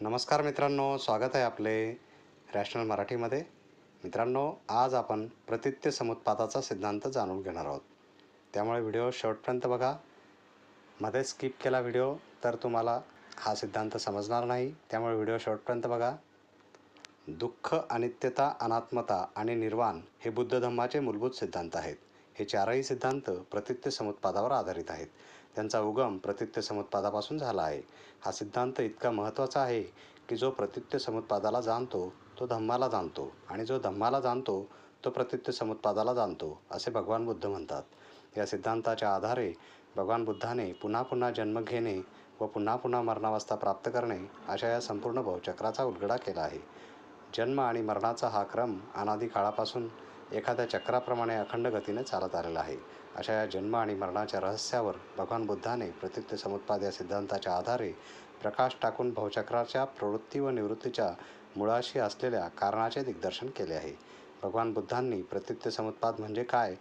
नमस्कार मित्रांनो स्वागत आहे आपले रॅशनल मराठीमध्ये. मित्रांनो आज आपण प्रतित्य समुत्पादाचा सिद्धांत जाणून घेणार आहोत. त्यामुळे व्हिडिओ शेवटपर्यंत बघा. मध्ये स्किप केला व्हिडिओ तर तुम्हाला हा सिद्धांत समजणार नाही. त्यामुळे व्हिडिओ शेवटपर्यंत बघा. दुःख अनित्यता अनात्मता आणि निर्वाण हे बुद्ध धम्माचे मूलभूत सिद्धांत आहेत. हे चारही सिद्धांत प्रतित्य समुत्पादावर आधारित आहेत. त्यांचा उगम प्रतित्य समुत्पादापासून झाला आहे. हा सिद्धांत इतका महत्त्वाचा आहे की जो प्रतित्य समुत्पादाला जाणतो तो धम्माला जाणतो आणि जो धम्माला जाणतो तो प्रतित्य समुत्पादाला जाणतो असे भगवान बुद्ध म्हणतात. या सिद्धांताच्या आधारे भगवान बुद्धाने पुन्हा पुन्हा जन्म घेणे व पुन्हा पुन्हा मरणावस्था प्राप्त करणे अशा या संपूर्ण भवचक्राचा उलगडा केला आहे. जन्म आणि मरणाचा हा क्रम अनादी काळापासून एखाद्या चक्राप्रमाणे अखंड गतीने चालत आलेला आहे. अशा या जन्म आणि मरणाच्या रहस्यावर भगवान बुद्धाने प्रतित्य समुत्पाद या सिद्धांताच्या आधारे प्रकाश टाकून भवचक्राच्या प्रवृत्ती व निवृत्तीच्या मुळाशी असलेल्या कारणाचे दिग्दर्शन केले आहे. भगवान बुद्धांनी प्रतित्य समुत्पाद म्हणजे काय?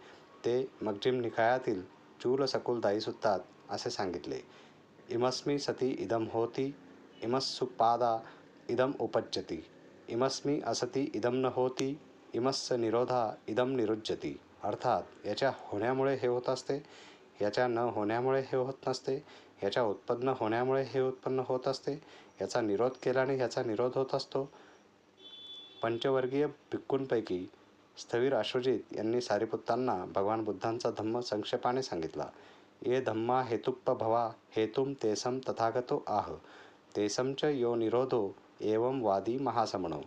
ते मगजिम निकायातील चूल सकुल दायी सुत्तात असे सांगितले. इमस्मी सती इदम होती इमस्सुपादा इदम उपज्जती इमस्मी असती इदम न होती इमस्स निरोधा इदम निरुज्जती अर्थात याच्या होण्यामुळे हे होत असते याच्या न होण्यामुळे हे होत नसते याच्या उत्पन्न होण्यामुळे हे उत्पन्न होत असते याचा निरोध केल्याने ह्याचा निरोध होत असतो. पंचवर्गीय भिक्कूंपैकी स्थवीर अश्वजित यांनी सारिपुत्तांना भगवान बुद्धांचा धम्म संक्षेपाने सांगितला. ये धम्मा हेतुप्प भवा हेतुम तेसम तथागतो आह. तेसमच यो निरोधो एवम वादी महासमणो.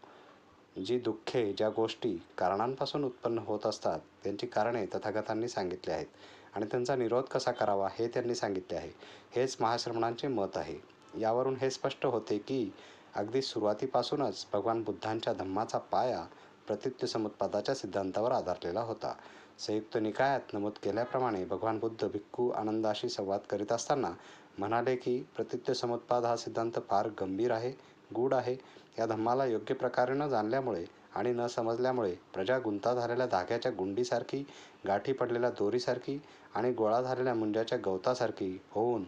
जी दुःखे ज्या गोष्टी कारणांपासून उत्पन्न होत असतात त्यांची कारणे तथागतांनी सांगितली आहेत आणि त्यांचा निरोध कसा करावा हे त्यांनी सांगितले आहे. हेच महाश्रमणांचे मत आहे. यावरून हे स्पष्ट होते की अगदी सुरुवातीपासूनच भगवान बुद्धांच्या धम्माचा पाया प्रतित्य समुत्पादाच्या सिद्धांतावर आधारलेला होता. संयुक्त निकायात नमूद केल्याप्रमाणे भगवान बुद्ध भिक्खू आनंदाशी संवाद करीत असताना म्हणाले की प्रतित्य समुत्पाद हा सिद्धांत फार गंभीर आहे. गूढ आहे. या धम्माला योग्य प्रकारे न जाणल्यामुळे आणि न समजल्यामुळे प्रजा गुंता झालेल्या धाग्याच्या गुंडीसारखी गाठी पडलेल्या दोरीसारखी आणि गोळा झालेल्या मुंजाच्या गवतासारखी होऊन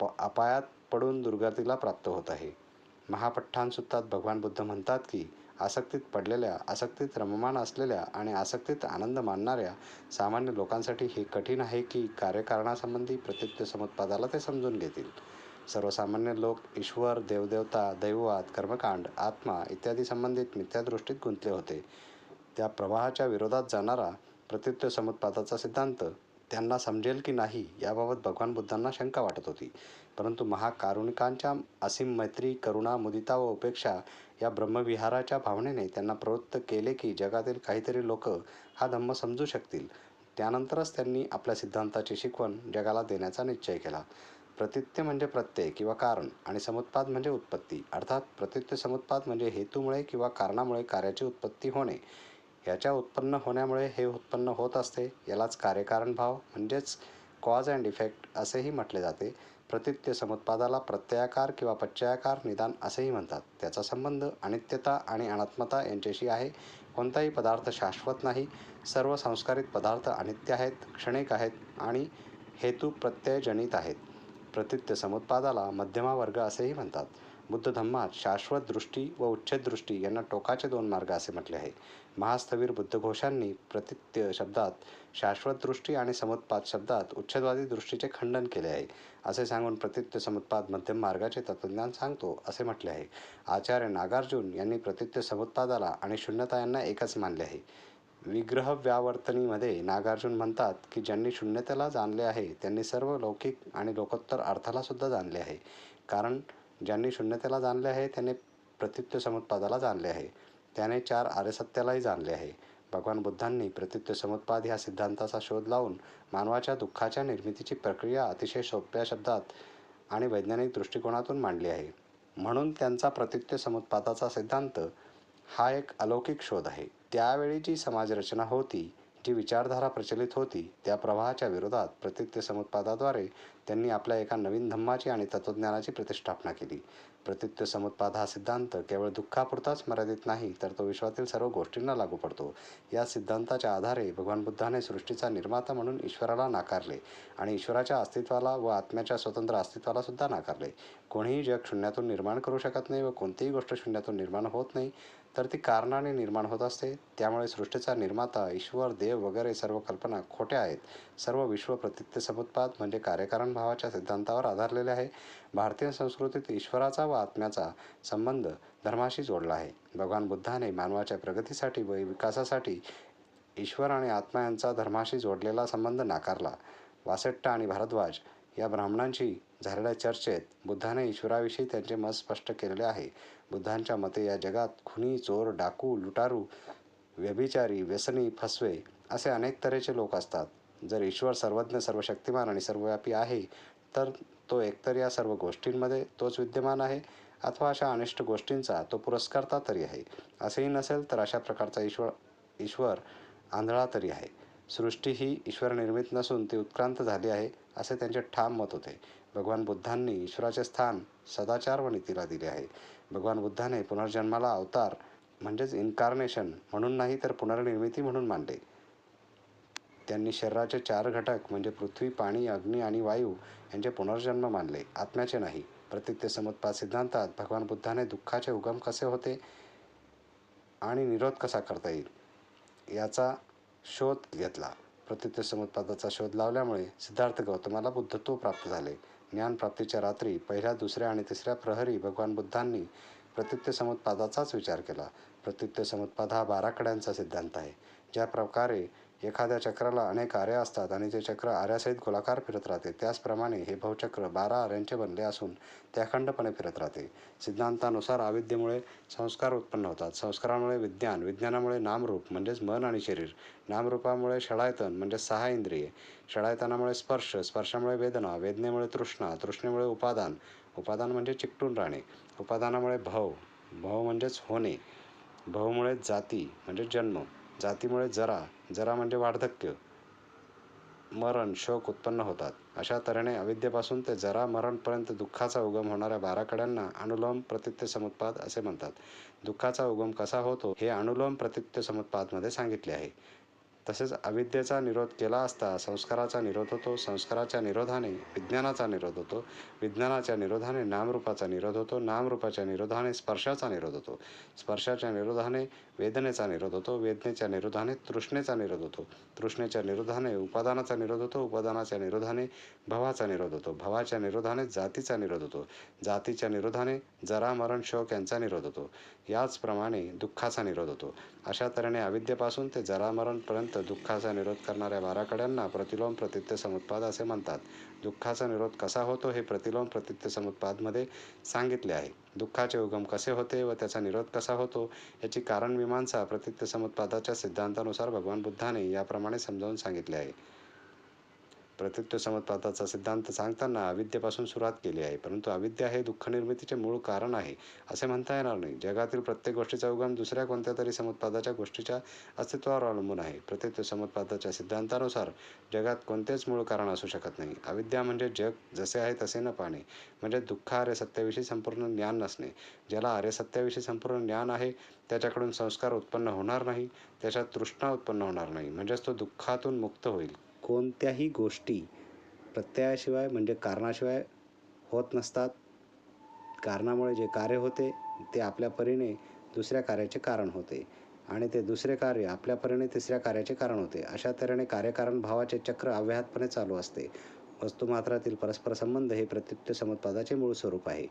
प अपायात पडून दुर्गतीला प्राप्त होत आहे. महापठ्ठानसुत्तात भगवान बुद्ध म्हणतात की आसक्तीत पडलेल्या आसक्तीत रममान असलेल्या आणि आसक्तीत आनंद मानणाऱ्या सामान्य लोकांसाठी हे कठीण आहे की कार्यकारणासंबंधी प्रतित्य समुत्पादाला ते समजून घेतील. सर्वसामान्य लोक ईश्वर देवदेवता दैववाद कर्मकांड आत्मा इत्यादी संबंधित मिथ्यादृष्टीत गुंतले होते. त्या प्रवाहाच्या विरोधात जाणारा प्रतित्व समुत्पादाचा सिद्धांत त्यांना समजेल की नाही याबाबत भगवान बुद्धांना शंका वाटत होती. परंतु महाकारुणिकांच्या असीम मैत्री करुणा मुदिता व उपेक्षा या ब्रह्मविहाराच्या भावनेने त्यांना प्रवृत्त केले की जगातील काहीतरी लोक हा धम्म समजू शकतील. त्यानंतरच त्यांनी आपल्या सिद्धांताची शिकवण जगाला देण्याचा निश्चय केला. प्रतित्य म्हणजे प्रत्यय किंवा कारण आणि समुत्पाद म्हणजे उत्पत्ती. अर्थात प्रतित्य समुत्पाद म्हणजे हेतूमुळे किंवा कारणामुळे कार्याची उत्पत्ती होणे. याच्या उत्पन्न होण्यामुळे हे उत्पन्न होत असते. यालाच कार्यकारण भाव म्हणजेच कॉज अँड इफेक्ट असेही म्हटले जाते. प्रतित्य समुत्पादाला प्रत्ययाकार किंवा पच्चयाकार निदान असेही म्हणतात. त्याचा संबंध अनित्यता आणि अनात्मता यांच्याशी आहे. कोणताही पदार्थ शाश्वत नाही. सर्व संस्कारित पदार्थ अनित्य आहेत क्षणिक आहेत आणि हेतू प्रत्ययजनित आहेत. प्रतित्य समुत्पादाला मध्यमावर्ग असेही म्हणतात. बुद्ध धम्मात शाश्वत दृष्टी व उच्छेद दृष्टी यांना टोकाचे दोन मार्ग असे म्हटले आहे. महास्थवीर बुद्धघोषांनी प्रतित्य शब्दात शाश्वत दृष्टी आणि समुत्पाद शब्दात उच्छेदवादी दृष्टीचे खंडन केले आहे. असे सांगून प्रतित्य समुत्पाद मध्यम मार्गाचे तत्त्वज्ञान सांगतो असे म्हटले आहे. आचार्य नागार्जुन यांनी प्रतित्य समुत्पादाला आणि शून्यता यांना एकच मानले आहे. विग्रह व्यावर्तनीमध्ये नागार्जुन म्हणतात की ज्यांनी शून्यतेला जाणले आहे त्यांनी सर्व लौकिक आणि लोकोत्तर अर्थालासुद्धा जाणले आहे. कारण ज्यांनी शून्यतेला जाणले आहे त्याने प्रतित्य समुत्पादाला जाणले आहे. त्याने चार आर्यसत्यालाही जाणले आहे. भगवान बुद्धांनी प्रतित्व समुत्पाद ह्या सिद्धांताचा शोध लावून मानवाच्या दुःखाच्या निर्मितीची प्रक्रिया अतिशय सोप्या शब्दात आणि वैज्ञानिक दृष्टिकोनातून मांडली आहे. म्हणून त्यांचा प्रतित्य समुत्पादाचा सिद्धांत हा एक अलौकिक शोध आहे. त्यावेळी जी समाजरचना होती जी विचारधारा प्रचलित होती त्या प्रवाहाच्या विरोधात प्रतित्य समुत्पादाद्वारे त्यांनी आपल्या एका नवीन धम्माची आणि तत्त्वज्ञानाची प्रतिष्ठापना केली. प्रत्युत्य समुत्पाद हा सिद्धांत केवळ दुःखापुरताच मर्यादित नाही तर तो विश्वातील सर्व गोष्टींना लागू पडतो. या सिद्धांताच्या आधारे भगवान बुद्धाने सृष्टीचा निर्माता म्हणून ईश्वराला नाकारले आणि ईश्वराच्या अस्तित्वाला व आत्म्याच्या स्वतंत्र अस्तित्वाला सुद्धा नाकारले. कोणीही जग शून्यातून निर्माण करू शकत नाही व कोणतीही गोष्ट शून्यातून निर्माण होत नाही तर ती कारणाने निर्माण होत असते. त्यामुळे सृष्टीचा निर्माता ईश्वर देव वगैरे सर्व कल्पना खोट्या आहेत. सर्व विश्व प्रतित्य समुत्पाद म्हणजे कार्यकारण भावाच्या सिद्धांतावर आधारलेले आहे. भारतीय संस्कृतीत ईश्वराचा व आत्म्याचा संबंध धर्माशी जोडला आहे. भगवान बुद्धाने मानवाच्या प्रगतीसाठी व विकासासाठी ईश्वर आणि आत्मा यांचा धर्माशी जोडलेला संबंध नाकारला. वासेट्टा आणि भारद्वाज या ब्राह्मणांशी झालेल्या चर्चेत बुद्धाने ईश्वराविषयी त्यांचे मत स्पष्ट केलेले आहे. बुद्धांच्या मते या जगात खुनी चोर डाकू लुटारू व्यभिचारी व्यसनी फसवे असे अनेक तऱ्हेचे लोक असतात. जर ईश्वर सर्वज्ञ सर्वशक्तिमान आणि सर्वव्यापी आहे तर तो एकतर या सर्व गोष्टींमध्ये तोच विद्यमान आहे अथवा अशा अनिष्ट गोष्टींचा तो पुरस्कारता तरी आहे. असेही नसेल तर अशा प्रकारचा ईश्वर ईश्वर आंधळा तरी आहे. सृष्टी ही ईश्वर निर्मित नसून ती उत्क्रांत झाली आहे असे त्यांचे ठाम मत होते. भगवान बुद्धांनी ईश्वराचे स्थान सदाचार व नीतीला दिले आहे. भगवान बुद्धाने पुनर्जन्माला अवतार म्हणजेच इन्कार्नेशन म्हणून नाही तर पुनर्निर्मिती म्हणून मानले. त्यांनी शरीराचे चार घटक म्हणजे पृथ्वी पाणी अग्नी आणि वायू यांचे पुनर्जन्म मानले. आत्म्याचे नाही. प्रत्येक समुत्पाद सिद्धांतात भगवान बुद्धाने दुःखाचे उगम कसे होते आणि निरोध कसा करता येईल याचा शोध घेतला. प्रत्युत्तर समुत्पादाचा शोध लावल्यामुळे सिद्धार्थ गौतमाला बुद्धत्व प्राप्त झाले. ज्ञानप्राप्तीच्या रात्री पहिल्या दुसऱ्या आणि तिसऱ्या प्रहरी भगवान बुद्धांनी प्रत्युत्य समुत्पादाचाच विचार केला. प्रत्युत्य समुत्पाद हा बाराकड्यांचा सिद्धांत आहे. ज्या प्रकारे एखाद्या चक्राला अनेक आऱ्या असतात आणि ते चक्र आऱ्यासहित गोलाकार फिरत राहते. त्याचप्रमाणे हे भवचक्र बारा आऱ्यांचे बनले असून ते अखंडपणे फिरत राहते. सिद्धांतानुसार अविद्येमुळे संस्कार उत्पन्न होतात. संस्कारामुळे विज्ञान विज्ञानामुळे नामरूप म्हणजेच मन आणि शरीर. नामरूपामुळे षडायतन म्हणजे सहा इंद्रिये. षडायतनामुळे स्पर्श स्पर्शामुळे वेदना वेदनेमुळे तृष्णा तृष्णेमुळे उपादान. उपादान म्हणजे चिकटून राहणे. उपादानामुळे भव. भव म्हणजेच होणे. भवमुळे जाती म्हणजे जन्म. जातीमुळे जरा जरा म्हणजे वार्धक्य मरण शोक उत्पन्न होतात. अशा तऱ्हेने अविद्येपासून ते जरा मरणपर्यंत दुःखाचा उगम होणाऱ्या बाराकड्यांना अनुलोम प्रतित्य समुत्पाद असे म्हणतात. दुःखाचा उगम कसा होतो हे अनुलोम प्रतित्य समुत्पादमध्ये सांगितले आहे. तसेच अविद्येचा निरोध केला असता संस्काराचा निरोध होतो संस्काराच्या निरोधाने विज्ञानाचा निरोध होतो विज्ञानाच्या निरोधाने नामरूपाचा निरोध होतो नामरूपाच्या निरोधाने स्पर्शाचा निरोध होतो. स्पर्शाच्या निरोधाने वेदनेचा निरोध होतो वेदनेच्या निरोधाने तृष्णेचा निरोध होतो. तृष्णेच्या निरोधाने उपादानाचा निरोध होतो उपादानाच्या निरोधाने भवाचा निरोध होतो. भवाच्या निरोधाने जातीचा निरोध होतो. जातीच्या निरोधाने जरा मरण शोक यांचा निरोध होतो. याचप्रमाणे दुःखाचा निरोध होतो. अशा तऱ्हेने अविद्येपासून ते जरामरणपर्यंत दुःखाचा निरोध करणाऱ्या बाराकड्यांना प्रतिलोम प्रतित्य समुत्पाद असे म्हणतात. दुःखाचा निरोध कसा होतो हे प्रतिलोम प्रतित्य समुत्पादमध्ये सांगितले आहे. दुःखाचे उगम कसे होते व त्याचा निरोध कसा होतो याची कारणमीमांसा प्रतित्य समुत्पादाच्या सिद्धांतानुसार भगवान बुद्धाने याप्रमाणे समजावून सांगितले आहे. प्रत्यक्ष समुत्पादाचा सिद्धांत सांगताना अविद्येपासून सुरुवात केली आहे परंतु अविद्या हे दुःख निर्मितीचे मूळ कारण आहे असे म्हणता येणार नाही. जगातील प्रत्येक गोष्टीचा उगम दुसऱ्या कोणत्या तरी समत्पादाच्या गोष्टीच्या अस्तित्वावर अवलंबून आहे. प्रत्यक्ष समत्पादाच्या सिद्धांतानुसार जगात कोणतेच मूळ कारण असू शकत नाही. अविद्या म्हणजे जग जसे आहे तसे न पाहणे. म्हणजे दुःख आर्य सत्याविषयी संपूर्ण ज्ञान नसणे. ज्याला आर्य सत्याविषयी संपूर्ण ज्ञान आहे त्याच्याकडून संस्कार उत्पन्न होणार नाही. त्याच्यात तृष्णा उत्पन्न होणार नाही. म्हणजेच तो दुःखातून मुक्त होईल. कोणत्याही गोष्टी प्रत्ययाशिवाय म्हणजे कारणाशिवाय होत नसतात. कारणामुळे जे कार्य होते ते आपल्या परीने दुसऱ्या कार्याचे कारण होते. आणि ते दुसरे कार्य आपल्या परीने तिसऱ्या कार्याचे कारण होते. अशा तऱ्हेने कार्यकारण भावाचे चक्र अव्याहतपणे चालू असते. वस्तुमात्रातील परस्पर संबंध हे प्रत्युत्तर समुत्पादाचे मूळ स्वरूप आहे.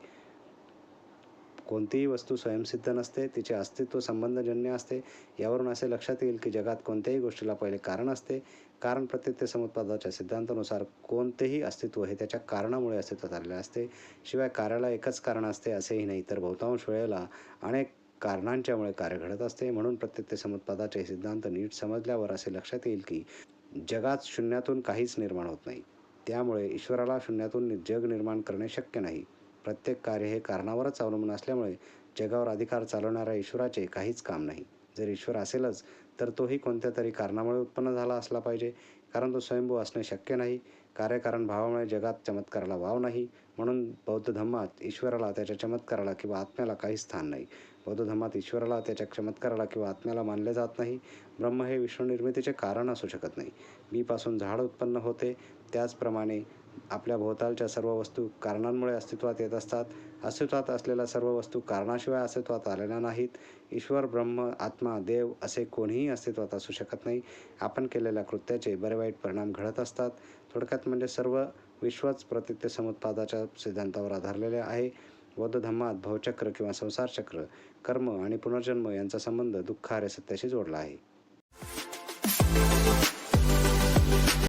कोणतीही वस्तू स्वयंसिद्ध नसते तिचे अस्तित्व संबंधजन्य असते. यावरून असे लक्षात येईल की जगात कोणत्याही गोष्टीला पहिले कारण असते. कारण प्रत्येक समुत्पादाच्या सिद्धांतानुसार कोणतेही अस्तित्व हे त्याच्या कारणामुळे अस्तित्वात आलेले असते. शिवाय कार्याला एकच कारण असते असेही नाही तर बहुतांश वेळेला अनेक कारणांच्यामुळे कार्य घडत असते. म्हणून प्रत्येक समुत्पादाचे सिद्धांत नीट समजल्यावर असे लक्षात येईल की जगात शून्यातून काहीच निर्माण होत नाही. त्यामुळे ईश्वराला शून्यातून जग निर्माण करणे शक्य नाही. प्रत्येक कार्य हे कारणावरच अवलंबून असल्यामुळे जगावर अधिकार चालवणाऱ्या ईश्वराचे काहीच काम नाही. जर ईश्वर असेलच तर तोही कोणत्या तरी कारणामुळे उत्पन्न झाला असला पाहिजे. कारण तो स्वयंभू असणे शक्य नाही. कार्यकारण भावामुळे जगात चमत्काराला वाव नाही. म्हणून बौद्ध धम्मात ईश्वराला त्याच्या चमत्काराला किंवा आत्म्याला काही स्थान नाही. बौद्ध धम्मात ईश्वराला त्याच्या चमत्काराला किंवा आत्म्याला मानले जात नाही. ब्रह्म हे विश्वनिर्मितीचे कारण असू शकत नाही. बीपासून झाड उत्पन्न होते. त्याचप्रमाणे आपल्या भोवतालच्या सर्व वस्तू कारणांमुळे अस्तित्वात येत असतात. अस्तित्वात असलेल्या सर्व वस्तू कारणाशिवाय अस्तित्वात आलेल्या नाहीत. ईश्वर ब्रह्म आत्मा देव असे कोणीही अस्तित्वात असू शकत नाही. आपण केलेल्या कृत्याचे बरे वाईट परिणाम घडत असतात. थोडक्यात म्हणजे सर्व विश्वच प्रतित्य समुत्पादाच्या सिद्धांतावर आधारलेले आहे. बौद्ध धम्मात भवचक्र किंवा संसारचक्र कर्म आणि पुनर्जन्म यांचा संबंध दुःखार्य सत्याशी जोडला आहे.